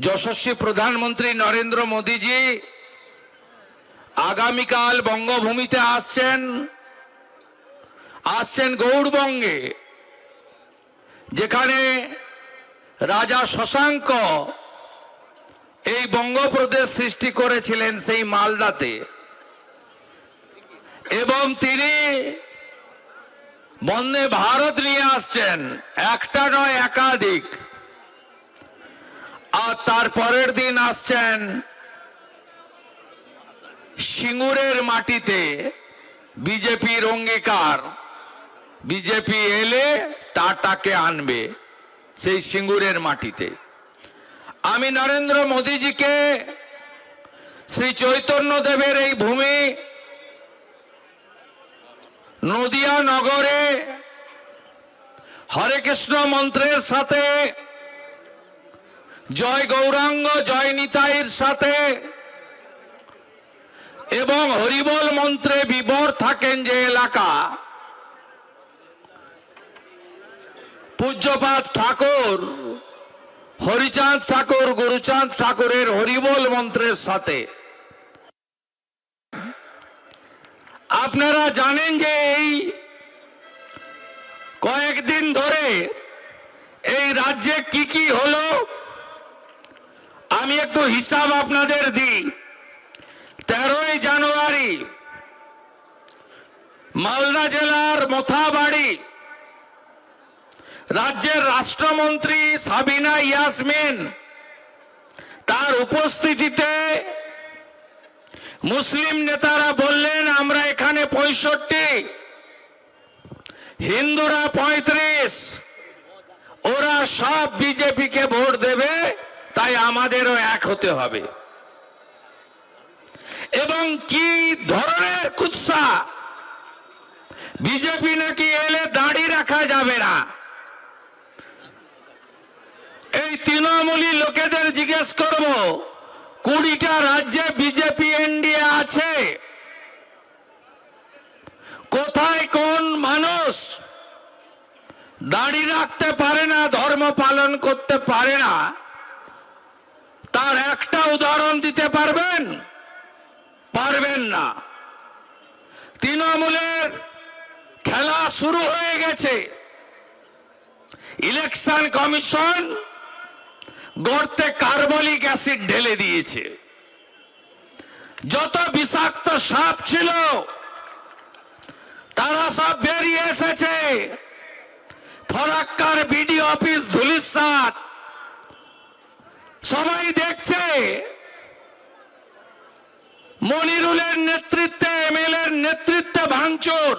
যশস্বী প্রধানমন্ত্রী নরেন্দ্র মোদীজি আগামীকাল বঙ্গভূমিতে আসছেন। আসছেন গৌড়বঙ্গে, যেখানে রাজা শশাঙ্ক এই বঙ্গপ্রদেশ সৃষ্টি করেছিলেন সেই মালদাতে। এবং তিনি বন্দে ভারত নিয়ে আসছেন, একটা নয় একাধিক। আর তার পরের দিন আসছেন সিঙ্গুরের মাটিতে বিজেপির অঙ্গীকার। বিজেপি এলে টাটাকে আনবে সেই সিঙ্গুরের মাটিতে। আমি নরেন্দ্র মোদীজিকে শ্রী চৈতন্য দেবের এই ভূমি নদিয়া নগরে হরে কৃষ্ণ মন্ত্রের সাথে জয় গৌরাঙ্গ, জয় নিতাইয়ের সাথে। এবং হরিবল মন্ত্রে বিবর থাকেন যে এলাকা। পূজ্যপাত ঠাকুর, হরিচাঁদ ঠাকুর, গুরুচাঁদ ঠাকুরের হরিবল মন্ত্রের সাথে। আপনারা জানেন যে এই কয়েকদিন ধরে এই রাজ্যে কি কি হলো? আমি একটু হিসাব আপনাদের দিই। তেরোই জানুয়ারি, মালদা জেলার মোথাবাড়ি, রাজ্যের রাষ্ট্রমন্ত্রী সাবিনা ইয়াসমিন তার উপস্থিতিতে মুসলিম নেতারা বললেন, আমরা এখানে পঁয়ষট্টি, হিন্দুরা পঁয়ত্রিশ, ওরা সব বিজেপিকে ভোট দেবে। তাই আমাদেরও এক হতে হবে। এবং কি ধরনের কুৎসা বিজেপি নাকি এলে দাঁড়ি রাখা যাবে না? এই তৃণমূলী লোকেদের জিজ্ঞেস করব, কুড়িটা রাজ্যে বিজেপি এনডিএ আছে? কোথায় কোন মানুষ দাড়ি রাখতে পারে না, ধর্ম পালন করতে পারে না? তার একটা উদাহরণ দিতে পারবেন? পারবেন না। তৃণমূলের খেলা শুরু হয়ে গেছে। ইলেকশন কমিশন গর্তে কার্বলিক অ্যাসিড ঢেলে দিয়েছে। যত বিষাক্ত সাপ ছিল, তারা সব বেরিয়ে এসেছে। ফরাক্কার বিডি অফিস ধুলিসাত সবাই দেখছে। মনিরুলের নেতৃত্বে এমএল এর নেতৃত্বে ভাঙচুর।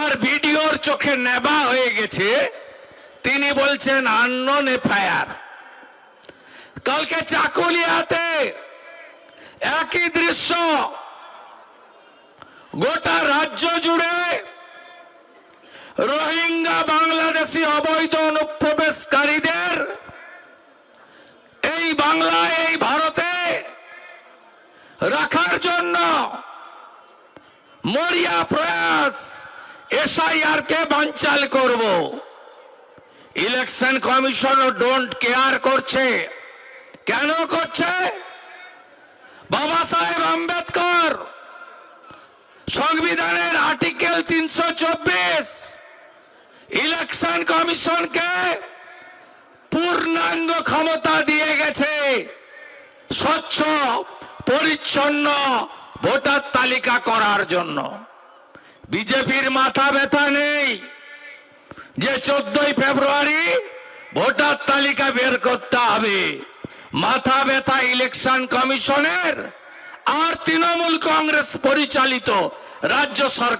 আর ভিডিওর চোখে নেবা হয়ে গেছে। তিনি বলছেন, আননোন এফআইআর। কালকে চাকুলিয়াতে একই দৃশ্য। গোটা রাজ্য জুড়ে রোহিঙ্গা বাংলাদেশি অবৈধ অনুপ্রবেশকারীদের বাংলায় এই ভারতে রাখার জন্য মরিয়া প্রয়াস এসআইআর কে বানচাল করব। ইলেকশন কমিশন ডোন্ট কেয়ার করছে। কেন করছে? বাবা সাহেব আম্বেদকর সংবিধানের আর্টিকেল তিনশো চব্বিশ ইলেকশন কমিশনকে ক্ষমতা দিয়ে গেছে। স্বচ্ছ, পরিচ্ছন্ন ভোটার তালিকা করার জন্য। বিজেপির মাথা ব্যথা নেই যে চোদ্দই ফেব্রুয়ারি ভোটার তালিকা বের করতে হবে। মাথা ব্যথা ইলেকশন কমিশনের আর তৃণমূল কংগ্রেস পরিচালিত রাজ্য সরকার